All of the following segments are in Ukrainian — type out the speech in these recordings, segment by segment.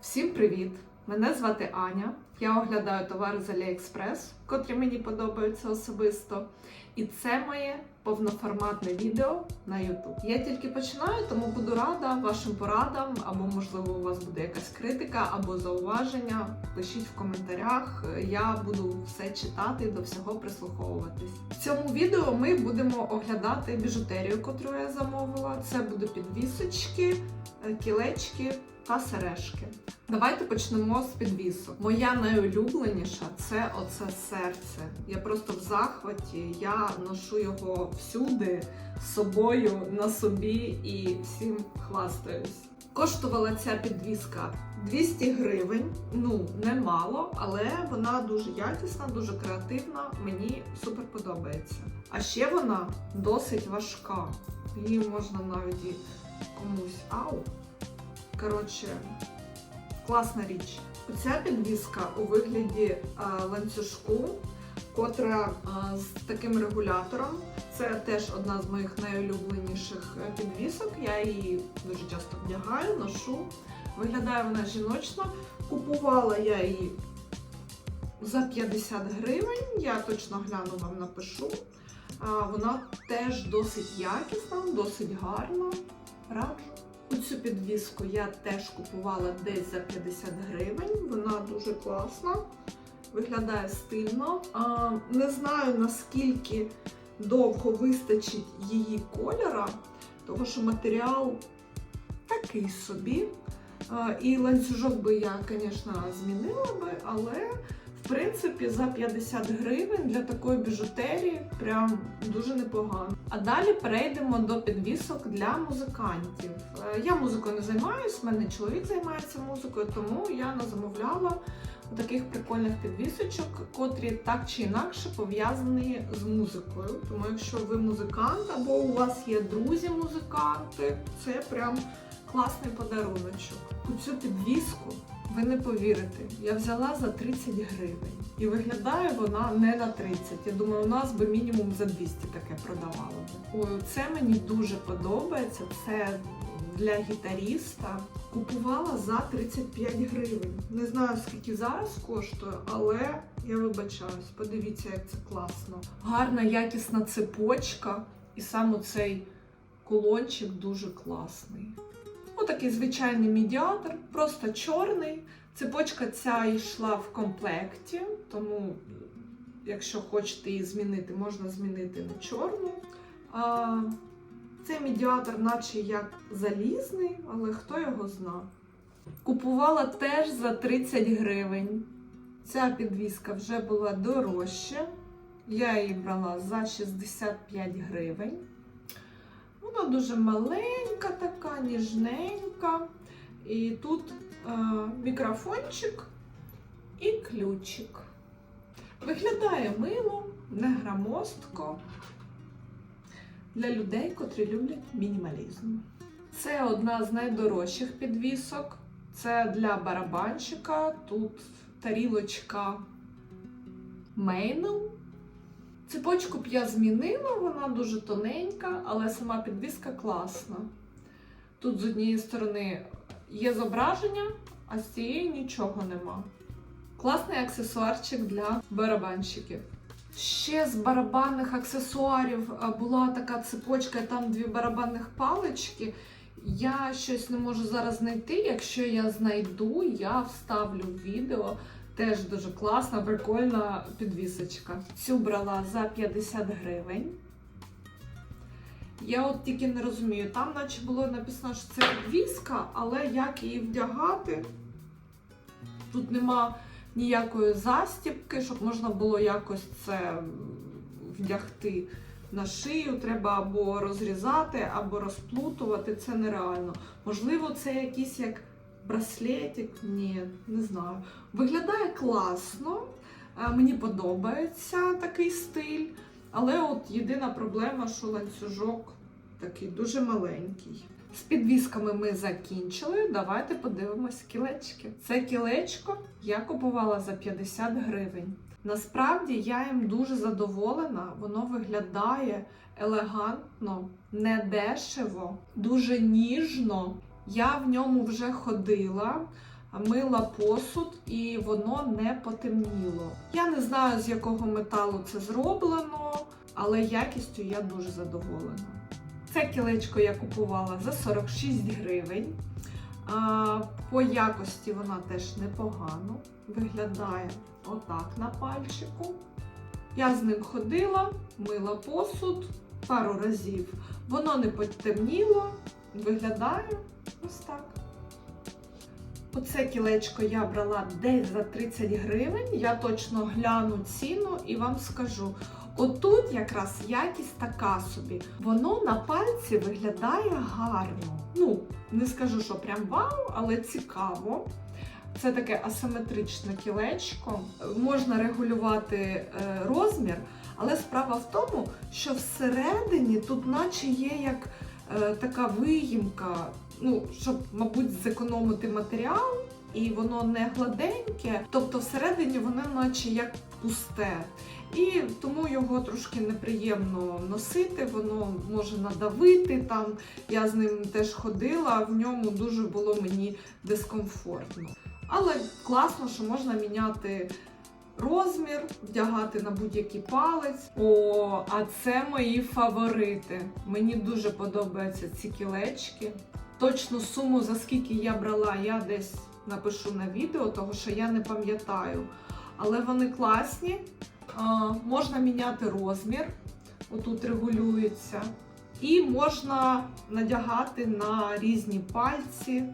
Всім привіт! Мене звати Аня. Я оглядаю товари з AliExpress, котрі мені подобаються особисто. І це моє повноформатне відео на YouTube. Я тільки починаю, тому буду рада вашим порадам, або, можливо, у вас буде якась критика або зауваження. Пишіть в коментарях. Я буду все читати, до всього прислуховуватись. В цьому відео ми будемо оглядати біжутерію, котру я замовила. Це будуть підвісочки, е, кілечки та сережки. Давайте почнемо з підвісок. Моя найулюбленіша це оце серце. Я просто в захваті. Я ношу його всюди з собою на собі і всім хвастаюсь. Коштувала ця підвіска 200 гривень. Ну, немало, але вона дуже якісна, дуже креативна. Мені супер подобається. А ще вона досить важка. Її можна навіть комусь ау. Коротше, класна річ. Оця підвіска у вигляді а, ланцюжку, котра а, з таким регулятором. Це теж одна з моїх найулюбленіших е, підвісок. Я її дуже часто вдягаю, ношу. Виглядає вона жіночно. Купувала я її за 50 гривень. Я точно гляну вам напишу. Вона теж досить якісна, досить гарна. Раджу. Цю підвіску я теж купувала десь за 50 гривень. Вона дуже класна, виглядає стильно. Не знаю наскільки довго вистачить її кольора, тому що матеріал такий собі. І ланцюжок би я, звісно, змінила би, але в принципі за 50 гривень для такої біжутерії прям дуже непогано. А далі перейдемо до підвісок для музикантів. Е, Я музикою не займаюсь, в мене чоловік займається музикою, тому я не замовляла таких прикольних підвісочок, котрі так чи інакше пов'язані з музикою. Тому якщо ви музикант або у вас є друзі-музиканти, це прям класний подаруночок. Цю підвіску ви не повірите, я взяла за 30 гривень. І виглядає вона не на 30. Я думаю, у нас би мінімум за 200 таке продавало. Ой, це мені дуже подобається. Це для гітаріста. Купувала за 35 гривень. Не знаю, скільки зараз коштує, але я вибачаюсь. Подивіться, як це класно. Гарна, якісна цепочка, і саме цей кулончик дуже класний. Отакий звичайний медіатор, просто чорний. Цепочка ця йшла в комплекті, тому, якщо хочете її змінити, можна змінити на чорну. А, цей медіатор, наче як залізний, але хто його зна. Купувала теж за 30 гривень. Ця підвіска вже була дорожча. Я її брала за 65 гривень. Вона дуже маленька, така, ніжненька. І тут е, мікрофончик і ключик. Виглядає мило, не грамостко для людей, котрі люблять мінімалізм. Це одна з найдорожчих підвісок. Це для барабанщика. Тут тарілочка Мейнел. Цепочку б я змінила, вона дуже тоненька, але сама підвіска класна. Тут з однієї сторони є зображення, а з цієї нічого нема. Класний аксесуарчик для барабанщиків. Ще з барабанних аксесуарів була така цепочка, там дві барабанних палички. Я щось не можу зараз знайти. Якщо я знайду, я вставлю в відео. Теж дуже класна, прикольна підвісочка. Цю брала за 50 гривень. Я от тільки не розумію, там наче було написано, що це підвіска, але як її вдягати? Тут нема ніякої застібки, щоб можна було якось це вдягти на шию. Треба або розрізати, або розплутувати. Це нереально. Можливо, це якийсь як браслетик? Ні, не знаю. Виглядає класно, е, мені подобається такий стиль. Але от єдина проблема, що ланцюжок такий дуже маленький. З підвісками ми закінчили. Давайте подивимось кілечки. Це кілечко я купувала за 50 гривень. Насправді я їм дуже задоволена, воно виглядає елегантно, недешево, дуже ніжно. Я в ньому вже ходила. мила посуд і воно не потемніло. Я не знаю, з якого металу це зроблено, але якістю я дуже задоволена. Це кілечко я купувала за 46 гривень. По якості вона теж непогано виглядає отак на пальчику. Я з ним ходила, мила посуд пару разів. Воно не потемніло, виглядає ось так. Оце кілечко я брала десь за 30 гривень. Я точно гляну ціну і вам скажу. Отут якраз якість така собі. Воно на пальці виглядає гарно. Ну, не скажу, що прям вау, але цікаво. Це таке асиметричне кілечко. Можна регулювати е, розмір, але справа в тому, що всередині тут наче є як е, така виїмка, ну, щоб, мабуть, зекономити матеріал, і воно не гладеньке, тобто всередині воно наче як пусте. І тому його трошки неприємно носити, воно може надавити там. Я з ним теж ходила, в ньому дуже було мені дискомфортно. Але класно, що можна міняти розмір, вдягати на будь-який палець. О, а це мої фаворити. Мені дуже подобаються ці кілечки. Точну суму, за скільки я брала, я десь напишу на відео, того що я не пам'ятаю. Але вони класні. Можна міняти розмір, отут регулюється. І можна надягати на різні пальці.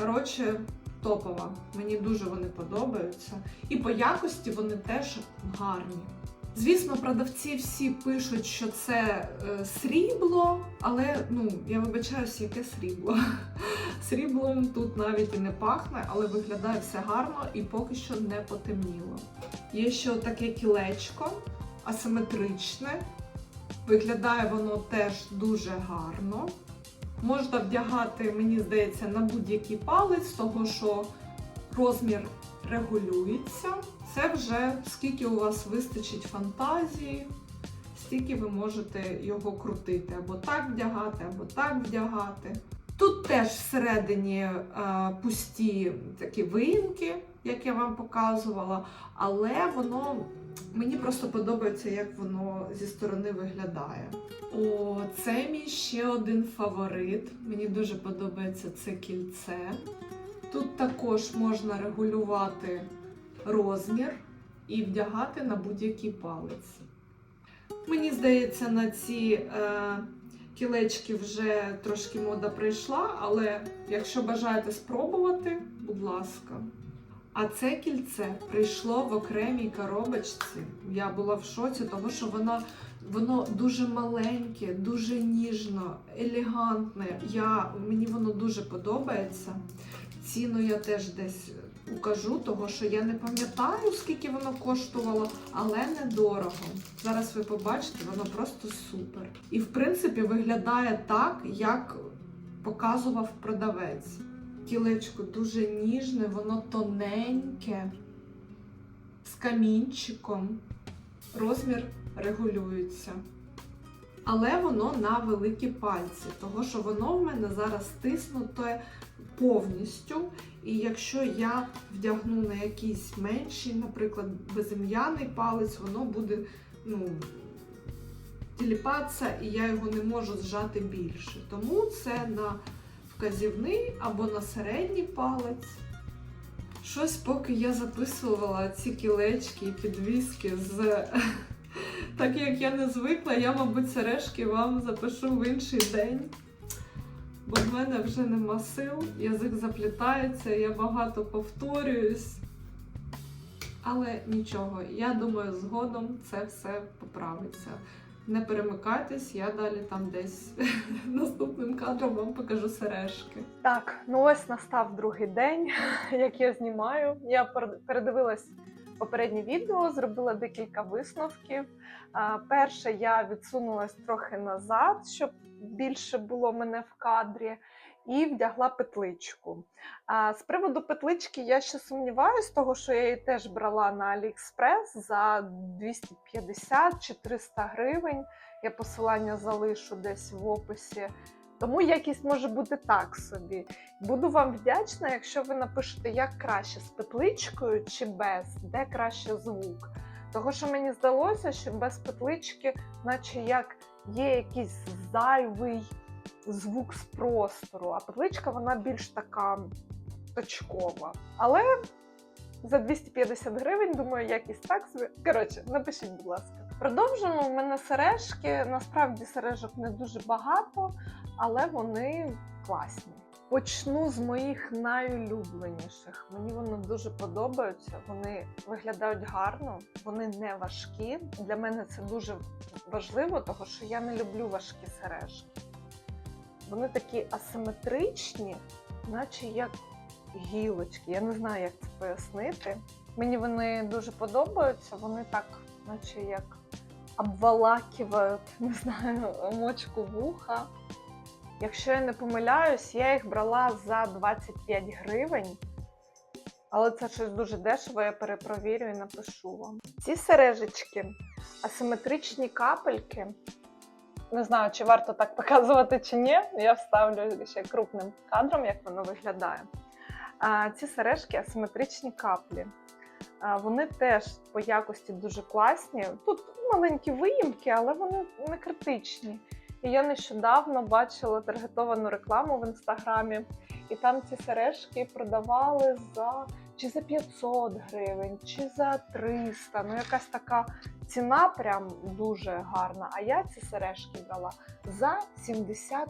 Коротше, топова. Мені дуже вони подобаються. І по якості вони теж гарні. Звісно, продавці всі пишуть, що це е, срібло, але ну, я вибачаюся, яке срібло. Сріблом тут навіть і не пахне, але виглядає все гарно і поки що не потемніло. Є ще таке кілечко асиметричне. Виглядає воно теж дуже гарно. Можна вдягати, мені здається, на будь-який палець, того що розмір регулюється. Це вже скільки у вас вистачить фантазії, стільки ви можете його крутити. Або так вдягати, або так вдягати. Тут теж всередині е, пусті такі виїмки, як я вам показувала, але воно мені просто подобається, як воно зі сторони виглядає. О, це мій ще один фаворит. Мені дуже подобається це кільце. Тут також можна регулювати розмір і вдягати на будь-який палець. Мені здається, на ці е, кілечки вже трошки мода прийшла, але якщо бажаєте спробувати, будь ласка. А це кільце прийшло в окремій коробочці. Я була в шоці, тому що воно, воно дуже маленьке, дуже ніжно, елегантне. Я, Мені воно дуже подобається. Ціну я теж десь укажу, того що я не пам'ятаю, скільки воно коштувало, але недорого. Зараз ви побачите, воно просто супер. І в принципі виглядає так, як показував продавець. Кілечко дуже ніжне, воно тоненьке, з камінчиком. Розмір регулюється. Але воно на великі пальці, того що воно в мене зараз стиснуте повністю. І якщо я вдягну на якийсь менший, наприклад, безім'яний палець, воно буде ну, тіліпатися, і я його не можу зжати більше. Тому це на вказівний або на середній палець. Щось, поки я записувала ці кілечки і підвіски з. Так як я не звикла, я, мабуть, сережки вам запишу в інший день. Бо в мене вже нема сил, язик заплітається, я багато повторююсь. Але нічого, я думаю, згодом це все поправиться. Не перемикайтесь, я далі там десь наступним кадром вам покажу сережки. Так, ну ось настав другий день, як я знімаю. Я пер- передивилась попереднє відео, зробила декілька висновків. Перше, я відсунулась трохи назад, щоб більше було мене в кадрі, і вдягла петличку. А з приводу петлички я ще сумніваюсь, того що я її теж брала на AliExpress за 250 чи 300 гривень. Я посилання залишу десь в описі Тому якість може бути так собі. Буду вам вдячна, якщо ви напишете, як краще з петличкою чи без, де краще звук. Того, що мені здалося, що без петлички, наче як є якийсь зайвий звук з простору, а петличка вона більш така точкова. Але за 250 гривень, думаю, якість так собі. Коротше, напишіть, будь ласка. Продовжимо в мене сережки. Насправді сережок не дуже багато, але вони класні. Почну з моїх найулюбленіших. Мені вони дуже подобаються. Вони виглядають гарно, вони не важкі. Для мене це дуже важливо, тому що я не люблю важкі сережки. Вони такі асиметричні, наче як гілочки. Я не знаю, як це пояснити. Мені вони дуже подобаються. Вони так, наче як обволакивають, не знаю, мочку вуха. Якщо я не помиляюсь, я їх брала за 25 гривень. Але це щось дуже дешево, я перепровірю і напишу вам. Ці сережечки, асиметричні капельки. Не знаю, чи варто так показувати чи ні. Я вставлю ще крупним кадром, як воно виглядає. Ці сережки асиметричні каплі. Вони теж по якості дуже класні. Тут маленькі виїмки, але вони не критичні. І я нещодавно бачила таргетовану рекламу в інстаграмі, і там ці сережки продавали за чи за 500 гривень, чи за 300. Ну, якась така ціна прям дуже гарна. А я ці сережки брала за 70,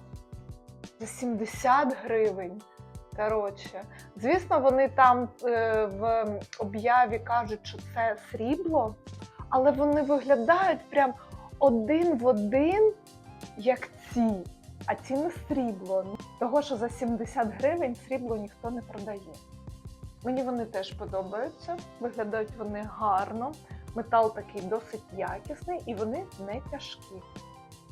за 70 гривень. Коротше, звісно, вони там е, в об'яві кажуть, що це срібло, але вони виглядають прям один в один, як ці. А ці не срібло. Того, що за 70 гривень срібло ніхто не продає. Мені вони теж подобаються, виглядають вони гарно. Метал такий досить якісний і вони не тяжкі.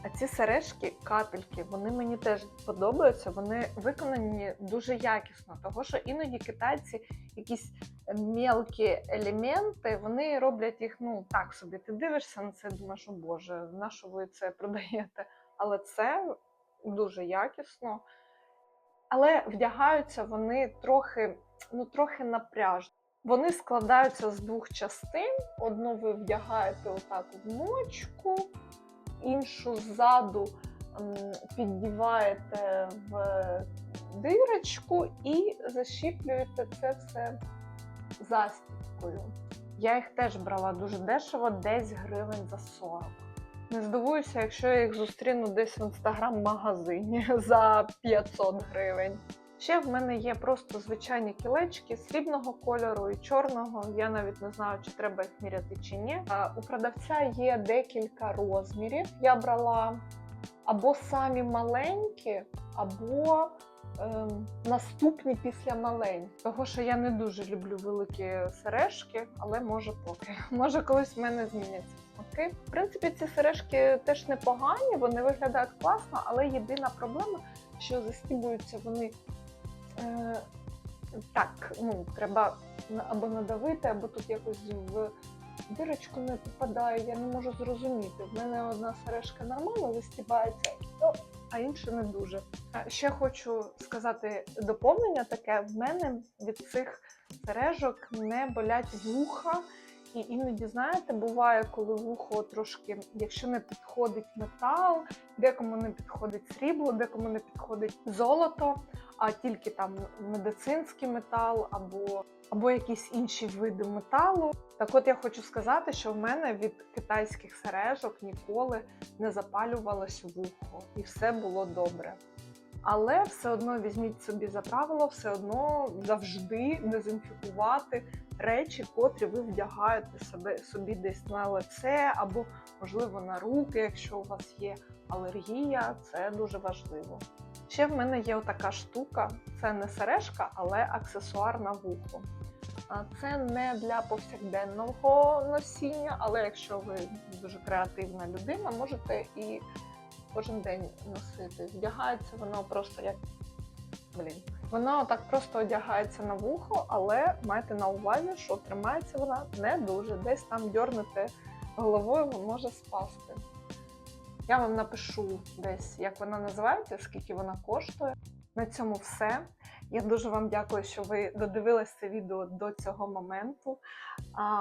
А ці сережки, капельки, вони мені теж подобаються. Вони виконані дуже якісно, того що іноді китайці якісь мелкі елементи, вони роблять їх ну так собі. Ти дивишся на це, думаєш, о Боже, на що ви це продаєте? Але це дуже якісно. Але вдягаються вони трохи, ну трохи напряжно. Вони складаються з двох частин. Одну ви вдягаєте отак в мочку, іншу ззаду піддіваєте в дирочку і защіплюєте це все застібкою. Я їх теж брала дуже дешево, десь гривень за 40. Не здивуюся, якщо я їх зустріну десь в інстаграм-магазині за 500 гривень. Ще в мене є просто звичайні кілечки срібного кольору і чорного. Я навіть не знаю, чи треба їх міряти чи ні. А, У продавця є декілька розмірів. Я брала або самі маленькі, або ем, наступні після маленьких. Того, що я не дуже люблю великі сережки, але може поки. Може колись в мене зміняться смаки. В принципі, ці сережки теж непогані, вони виглядають класно, але єдина проблема, що застібуються вони е, так, ну, треба або надавити, або тут якось в дирочку не попадає. Я не можу зрозуміти. В мене одна сережка нормально застібається, ну, а інша не дуже. Ще хочу сказати доповнення таке: в мене від цих сережок не болять вуха. І іноді, знаєте, буває, коли вухо трошки, якщо не підходить метал, декому не підходить срібло, декому не підходить золото, а тільки там медицинський метал або, або якісь інші види металу. Так от я хочу сказати, що в мене від китайських сережок ніколи не запалювалось вухо, і все було добре. Але все одно візьміть собі за правило, все одно завжди дезінфікувати речі, котрі ви вдягаєте себе собі десь на лице або, можливо, на руки, якщо у вас є алергія, це дуже важливо. Ще в мене є отака штука: це не сережка, але аксесуар на вухо. Це не для повсякденного носіння, але якщо ви дуже креативна людина, можете і кожен день носити. Вдягається воно просто як блін. Воно так просто одягається на вухо, але майте на увазі, що тримається вона не дуже. Десь там дьорнете головою, може спасти. Я вам напишу десь, як вона називається, скільки вона коштує. На цьому все. Я дуже вам дякую, що ви додивились це відео до цього моменту.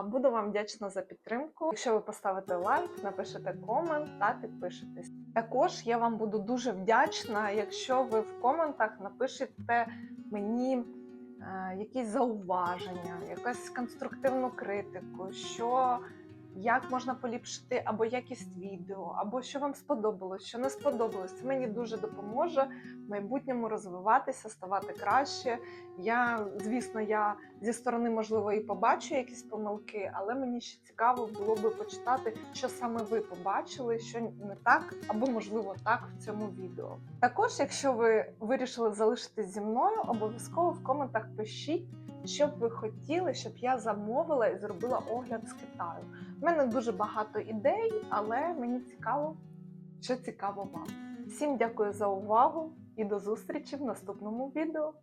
Буду вам вдячна за підтримку. Якщо ви поставите лайк, напишете комент та підпишетесь. Також я вам буду дуже вдячна, якщо ви в коментах напишете мені е, якісь зауваження, якусь конструктивну критику, що як можна поліпшити або якість відео, або що вам сподобалось, що не сподобалось. Це мені дуже допоможе в майбутньому розвиватися, ставати краще. Я, звісно, я зі сторони, можливо, і побачу якісь помилки, але мені ще цікаво було би почитати, що саме ви побачили, що не так, або можливо так в цьому відео. Також, якщо ви вирішили залишитись зі мною, обов'язково в коментах пишіть, що б ви хотіли, щоб я замовила і зробила огляд з Китаю. У мене дуже багато ідей, але мені цікаво, що цікаво вам. Всім дякую за увагу і до зустрічі в наступному відео.